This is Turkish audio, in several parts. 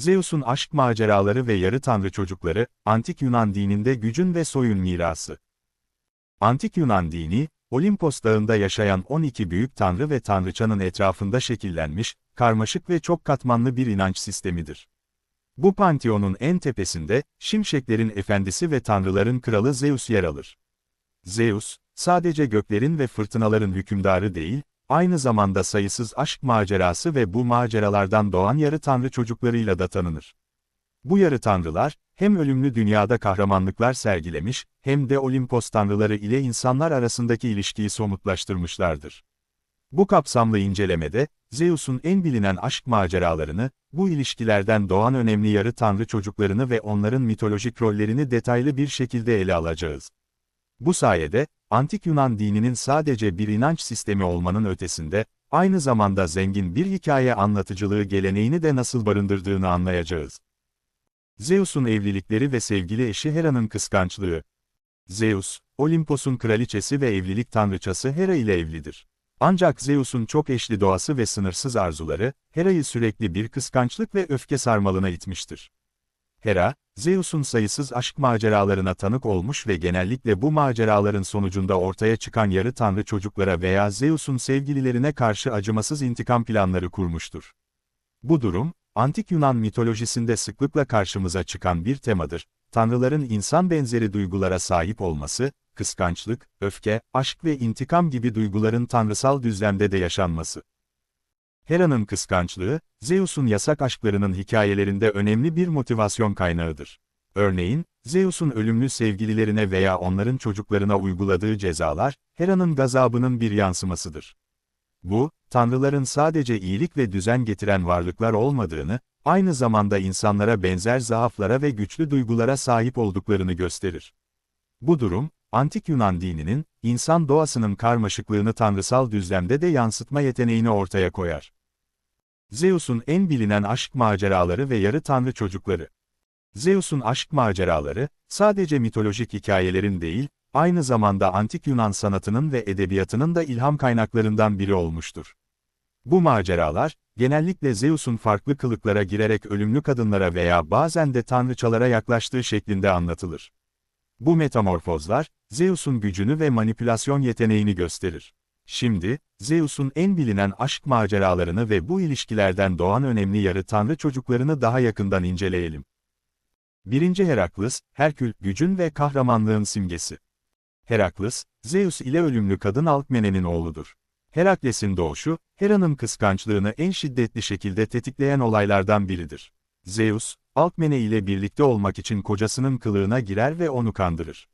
Zeus'un aşk maceraları ve yarı tanrı çocukları, Antik Yunan dininde gücün ve soyun mirası. Antik Yunan dini, Olimpos dağında yaşayan 12 büyük tanrı ve tanrıçanın etrafında şekillenmiş, karmaşık ve çok katmanlı bir inanç sistemidir. Bu panteonun en tepesinde, şimşeklerin efendisi ve tanrıların kralı Zeus yer alır. Zeus, sadece göklerin ve fırtınaların hükümdarı değil, aynı zamanda sayısız aşk macerası ve bu maceralardan doğan yarı tanrı çocuklarıyla da tanınır. Bu yarı tanrılar, hem ölümlü dünyada kahramanlıklar sergilemiş, hem de Olimpos tanrıları ile insanlar arasındaki ilişkiyi somutlaştırmışlardır. Bu kapsamlı incelemede, Zeus'un en bilinen aşk maceralarını, bu ilişkilerden doğan önemli yarı tanrı çocuklarını ve onların mitolojik rollerini detaylı bir şekilde ele alacağız. Bu sayede, Antik Yunan dininin sadece bir inanç sistemi olmanın ötesinde, aynı zamanda zengin bir hikaye anlatıcılığı geleneğini de nasıl barındırdığını anlayacağız. Zeus'un evlilikleri ve sevgili eşi Hera'nın kıskançlığı. Zeus, Olimpos'un kraliçesi ve evlilik tanrıçası Hera ile evlidir. Ancak Zeus'un çok eşli doğası ve sınırsız arzuları, Hera'yı sürekli bir kıskançlık ve öfke sarmalına itmiştir. Hera, Zeus'un sayısız aşk maceralarına tanık olmuş ve genellikle bu maceraların sonucunda ortaya çıkan yarı tanrı çocuklara veya Zeus'un sevgililerine karşı acımasız intikam planları kurmuştur. Bu durum, Antik Yunan mitolojisinde sıklıkla karşımıza çıkan bir temadır. Tanrıların insan benzeri duygulara sahip olması, kıskançlık, öfke, aşk ve intikam gibi duyguların tanrısal düzlemde de yaşanması. Hera'nın kıskançlığı, Zeus'un yasak aşklarının hikayelerinde önemli bir motivasyon kaynağıdır. Örneğin, Zeus'un ölümlü sevgililerine veya onların çocuklarına uyguladığı cezalar, Hera'nın gazabının bir yansımasıdır. Bu, tanrıların sadece iyilik ve düzen getiren varlıklar olmadığını, aynı zamanda insanlara benzer zaaflara ve güçlü duygulara sahip olduklarını gösterir. Bu durum, Antik Yunan dininin, insan doğasının karmaşıklığını tanrısal düzlemde de yansıtma yeteneğini ortaya koyar. Zeus'un en bilinen aşk maceraları ve yarı tanrı çocukları. Zeus'un aşk maceraları, sadece mitolojik hikayelerin değil, aynı zamanda antik Yunan sanatının ve edebiyatının da ilham kaynaklarından biri olmuştur. Bu maceralar, genellikle Zeus'un farklı kılıklara girerek ölümlü kadınlara veya bazen de tanrıçalara yaklaştığı şeklinde anlatılır. Bu metamorfozlar, Zeus'un gücünü ve manipülasyon yeteneğini gösterir. Şimdi, Zeus'un en bilinen aşk maceralarını ve bu ilişkilerden doğan önemli yarı tanrı çocuklarını daha yakından inceleyelim. 1. Herakles, Herkül, gücün ve kahramanlığın simgesi. Herakles, Zeus ile ölümlü kadın Alkmene'nin oğludur. Herakles'in doğuşu, Hera'nın kıskançlığını en şiddetli şekilde tetikleyen olaylardan biridir. Zeus, Alkmene ile birlikte olmak için kocasının kılığına girer ve onu kandırır.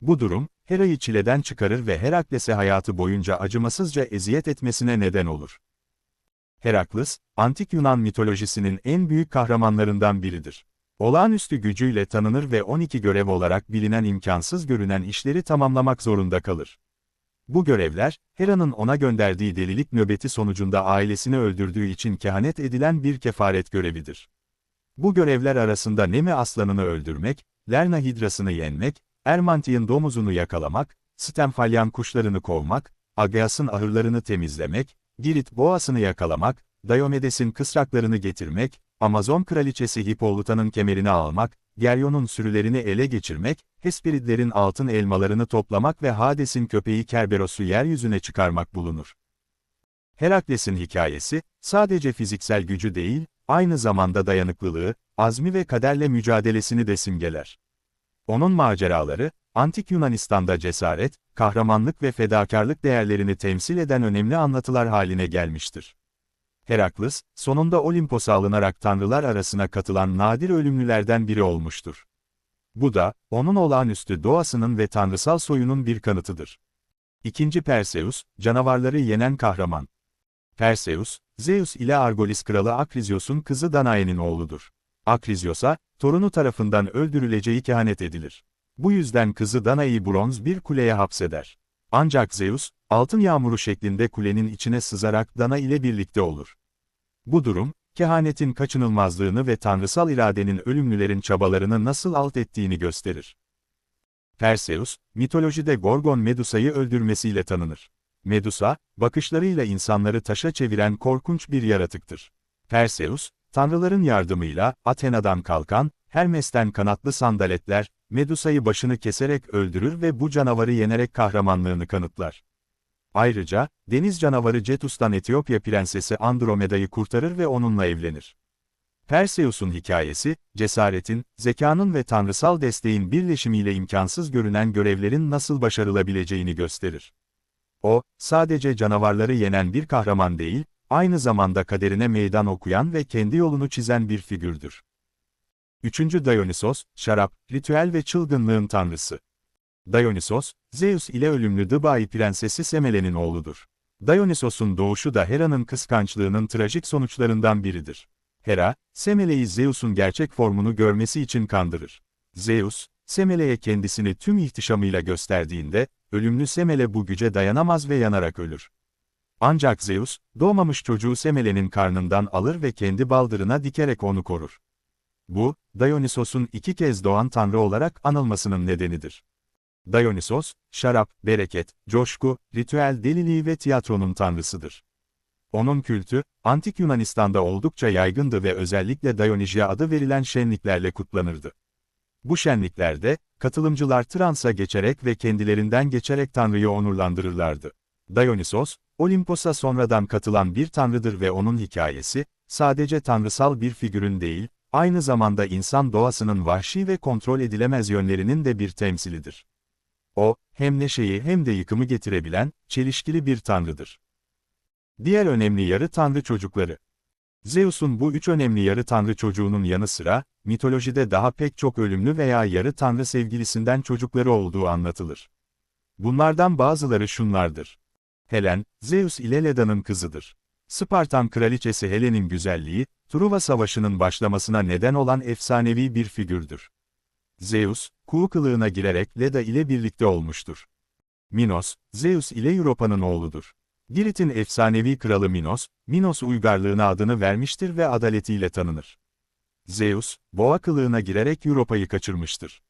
Bu durum, Hera'yı çileden çıkarır ve Herakles'e hayatı boyunca acımasızca eziyet etmesine neden olur. Herakles, Antik Yunan mitolojisinin en büyük kahramanlarından biridir. Olağanüstü gücüyle tanınır ve 12 görev olarak bilinen imkansız görünen işleri tamamlamak zorunda kalır. Bu görevler, Hera'nın ona gönderdiği delilik nöbeti sonucunda ailesini öldürdüğü için kehanet edilen bir kefaret görevidir. Bu görevler arasında Neme aslanını öldürmek, Lerna hidrasını yenmek, Ermanti'nin domuzunu yakalamak, Stemfalyan kuşlarını kovmak, Ageas'ın ahırlarını temizlemek, Girit boğasını yakalamak, Diomedes'in kısraklarını getirmek, Amazon kraliçesi Hippolyta'nın kemerini almak, Geryon'un sürülerini ele geçirmek, Hesperidlerin altın elmalarını toplamak ve Hades'in köpeği Kerberos'u yeryüzüne çıkarmak bulunur. Herakles'in hikayesi, sadece fiziksel gücü değil, aynı zamanda dayanıklılığı, azmi ve kaderle mücadelesini de simgeler. Onun maceraları, Antik Yunanistan'da cesaret, kahramanlık ve fedakarlık değerlerini temsil eden önemli anlatılar haline gelmiştir. Herakles, sonunda Olimpos'a alınarak tanrılar arasına katılan nadir ölümlülerden biri olmuştur. Bu da, onun olağanüstü doğasının ve tanrısal soyunun bir kanıtıdır. İkinci Perseus, canavarları yenen kahraman. Perseus, Zeus ile Argolis kralı Akrizyos'un kızı Danae'nin oğludur. Akrizyos'a, torunu tarafından öldürüleceği kehanet edilir. Bu yüzden kızı Danae'yi bronz bir kuleye hapseder. Ancak Zeus, altın yağmuru şeklinde kulenin içine sızarak Dana ile birlikte olur. Bu durum, kehanetin kaçınılmazlığını ve tanrısal iradenin ölümlülerin çabalarını nasıl alt ettiğini gösterir. Perseus, mitolojide Gorgon Medusa'yı öldürmesiyle tanınır. Medusa, bakışlarıyla insanları taşa çeviren korkunç bir yaratıktır. Perseus, tanrıların yardımıyla Athena'dan kalkan, Hermes'ten kanatlı sandaletler, Medusa'yı başını keserek öldürür ve bu canavarı yenerek kahramanlığını kanıtlar. Ayrıca, deniz canavarı Cetus'tan Etiyopya prensesi Andromeda'yı kurtarır ve onunla evlenir. Perseus'un hikayesi, cesaretin, zekanın ve tanrısal desteğin birleşimiyle imkansız görünen görevlerin nasıl başarılabileceğini gösterir. O, sadece canavarları yenen bir kahraman değil, aynı zamanda kaderine meydan okuyan ve kendi yolunu çizen bir figürdür. 3. Dionysos, şarap, ritüel ve çılgınlığın tanrısı. Dionysos, Zeus ile ölümlü Dıbai prensesi Semele'nin oğludur. Dionysos'un doğuşu da Hera'nın kıskançlığının trajik sonuçlarından biridir. Hera, Semele'yi Zeus'un gerçek formunu görmesi için kandırır. Zeus, Semele'ye kendisini tüm ihtişamıyla gösterdiğinde, ölümlü Semele bu güce dayanamaz ve yanarak ölür. Ancak Zeus, doğmamış çocuğu Semele'nin karnından alır ve kendi baldırına dikerek onu korur. Bu, Dionysos'un iki kez doğan tanrı olarak anılmasının nedenidir. Dionysos, şarap, bereket, coşku, ritüel deliliği ve tiyatronun tanrısıdır. Onun kültü, Antik Yunanistan'da oldukça yaygındı ve özellikle Dionysia adı verilen şenliklerle kutlanırdı. Bu şenliklerde, katılımcılar transa geçerek ve kendilerinden geçerek Tanrı'yı onurlandırırlardı. Dionysos, Olimpos'a sonradan katılan bir tanrıdır ve onun hikayesi, sadece tanrısal bir figürün değil, aynı zamanda insan doğasının vahşi ve kontrol edilemez yönlerinin de bir temsilidir. O, hem neşeyi hem de yıkımı getirebilen, çelişkili bir tanrıdır. Diğer önemli yarı tanrı çocukları. Zeus'un bu üç önemli yarı tanrı çocuğunun yanı sıra, mitolojide daha pek çok ölümlü veya yarı tanrı sevgilisinden çocukları olduğu anlatılır. Bunlardan bazıları şunlardır. Helen, Zeus ile Leda'nın kızıdır. Spartan kraliçesi Helen'in güzelliği, Truva Savaşı'nın başlamasına neden olan efsanevi bir figürdür. Zeus, kuğu kılığına girerek Leda ile birlikte olmuştur. Minos, Zeus ile Europa'nın oğludur. Girit'in efsanevi kralı Minos, Minos uygarlığına adını vermiştir ve adaletiyle tanınır. Zeus, boğa kılığına girerek Europa'yı kaçırmıştır.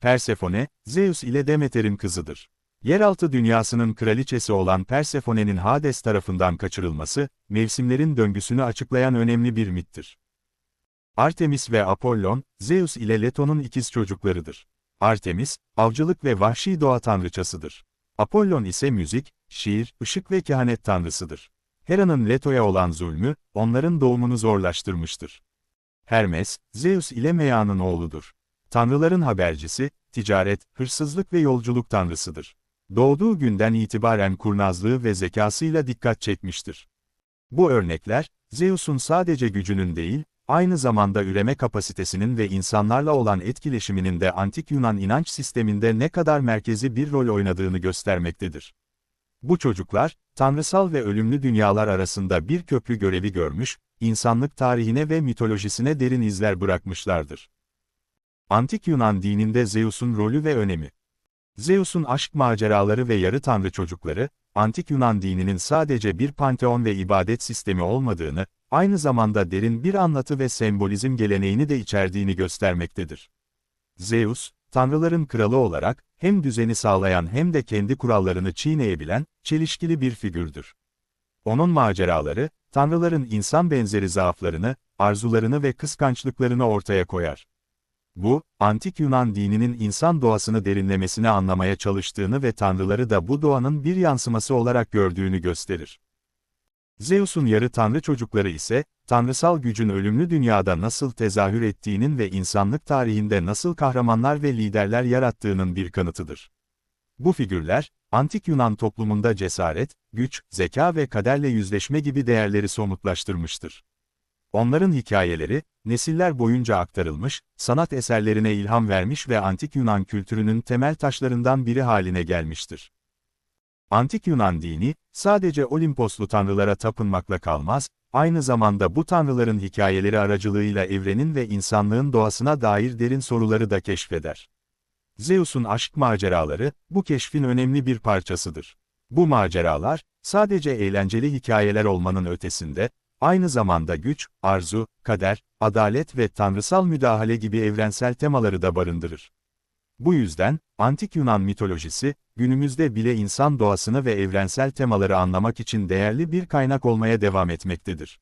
Persefone, Zeus ile Demeter'in kızıdır. Yeraltı dünyasının kraliçesi olan Persephone'nin Hades tarafından kaçırılması, mevsimlerin döngüsünü açıklayan önemli bir mittir. Artemis ve Apollon, Zeus ile Leto'nun ikiz çocuklarıdır. Artemis, avcılık ve vahşi doğa tanrıçasıdır. Apollon ise müzik, şiir, ışık ve kehanet tanrısıdır. Hera'nın Leto'ya olan zulmü, onların doğumunu zorlaştırmıştır. Hermes, Zeus ile Mea'nın oğludur. Tanrıların habercisi, ticaret, hırsızlık ve yolculuk tanrısıdır. Doğduğu günden itibaren kurnazlığı ve zekasıyla dikkat çekmiştir. Bu örnekler, Zeus'un sadece gücünün değil, aynı zamanda üreme kapasitesinin ve insanlarla olan etkileşiminin de antik Yunan inanç sisteminde ne kadar merkezi bir rol oynadığını göstermektedir. Bu çocuklar, tanrısal ve ölümlü dünyalar arasında bir köprü görevi görmüş, insanlık tarihine ve mitolojisine derin izler bırakmışlardır. Antik Yunan dininde Zeus'un rolü ve önemi Zeus'un aşk maceraları ve yarı tanrı çocukları, Antik Yunan dininin sadece bir panteon ve ibadet sistemi olmadığını, aynı zamanda derin bir anlatı ve sembolizm geleneğini de içerdiğini göstermektedir. Zeus, tanrıların kralı olarak, hem düzeni sağlayan hem de kendi kurallarını çiğneyebilen, çelişkili bir figürdür. Onun maceraları, tanrıların insan benzeri zaaflarını, arzularını ve kıskançlıklarını ortaya koyar. Bu, antik Yunan dininin insan doğasını derinlemesine anlamaya çalıştığını ve tanrıları da bu doğanın bir yansıması olarak gördüğünü gösterir. Zeus'un yarı tanrı çocukları ise, tanrısal gücün ölümlü dünyada nasıl tezahür ettiğinin ve insanlık tarihinde nasıl kahramanlar ve liderler yarattığının bir kanıtıdır. Bu figürler, antik Yunan toplumunda cesaret, güç, zeka ve kaderle yüzleşme gibi değerleri somutlaştırmıştır. Onların hikayeleri, nesiller boyunca aktarılmış, sanat eserlerine ilham vermiş ve antik Yunan kültürünün temel taşlarından biri haline gelmiştir. Antik Yunan dini, sadece Olimposlu tanrılara tapınmakla kalmaz, aynı zamanda bu tanrıların hikayeleri aracılığıyla evrenin ve insanlığın doğasına dair derin soruları da keşfeder. Zeus'un aşk maceraları, bu keşfin önemli bir parçasıdır. Bu maceralar, sadece eğlenceli hikayeler olmanın ötesinde, aynı zamanda güç, arzu, kader, adalet ve tanrısal müdahale gibi evrensel temaları da barındırır. Bu yüzden, Antik Yunan mitolojisi, günümüzde bile insan doğasını ve evrensel temaları anlamak için değerli bir kaynak olmaya devam etmektedir.